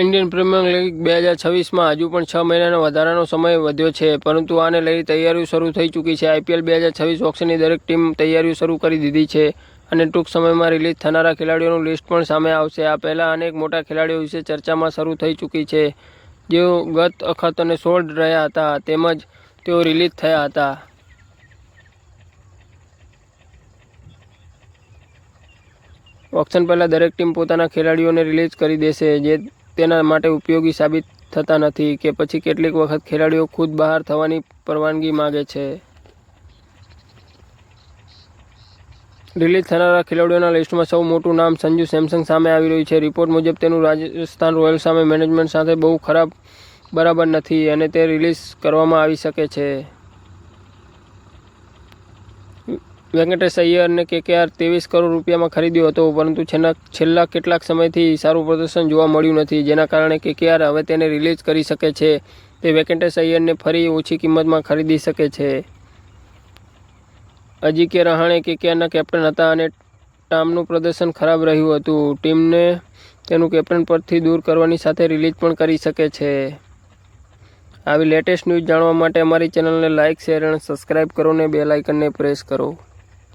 Indian premier league બે હજાર છવ્વીસમાં હજુ પણ છ મહિનાનો વધારાનો સમય વધ્યો છે, પરંતુ આને લઈ તૈયારીઓ શરૂ થઈ ચૂકી છે. આઈપીએલ બે હજાર છવ્વીસ ઓક્શનની દરેક ટીમ તૈયારીઓ શરૂ કરી દીધી છે અને ટૂંક સમયમાં રિલીઝ થનારા ખેલાડીઓનું લિસ્ટ પણ સામે આવશે. આ પહેલાં અનેક મોટા ખેલાડીઓ વિશે ચર્ચામાં શરૂ થઈ ચૂકી છે. જેઓ ગત વખત અને સોલ્ડ રહ્યા હતા, તેમજ તેઓ રિલીઝ થયા હતા. ઓક્શન પહેલાં દરેક ટીમ પોતાના ખેલાડીઓને રિલીઝ કરી દેશે, જે તેના માટે ઉપયોગી સાબિત થતા નથી કે પછી કેટલીક વખત ખેલાડીઓ ખુદ બહાર થવાની પરવાનગી માગે છે. રિલીઝ થનારા ખેલાડીઓના લિસ્ટમાં સૌ મોટું નામ સંજુ સેમસંગ સામે આવી રહ્યું છે. રિપોર્ટ મુજબ તેનું રાજસ્થાન રોયલ્સ સામે મેનેજમેન્ટ સાથે બહુ ખરાબ બરાબર નથી અને તે રિલીઝ કરવામાં આવી શકે છે. વેંકટેશ અય્યરને કેકેઆર ત્રેવીસ કરોડ રૂપિયામાં ખરીદ્યો હતો, પરંતુ છેલ્લા છેલ્લા કેટલાક સમયથી સારું પ્રદર્શન જોવા મળ્યું નથી, જેના કારણે કેકેઆર હવે તેને રિલીઝ કરી શકે છે. તે વેંકટેશ અય્યરને ફરી ઓછી કિંમતમાં ખરીદી શકે છે. અજિંક્ય રહાણે કેકેઆરના કેપ્ટન હતા અને ટામનું પ્રદર્શન ખરાબ રહ્યું હતું. ટીમને તેનું કેપ્ટન પરથી દૂર કરવાની સાથે રિલીઝ પણ કરી શકે છે. આવી લેટેસ્ટ ન્યૂઝ જાણવા માટે અમારી ચેનલને લાઇક શેર અને સબસ્ક્રાઇબ કરો અને બે લાઇકનને પ્રેસ કરો.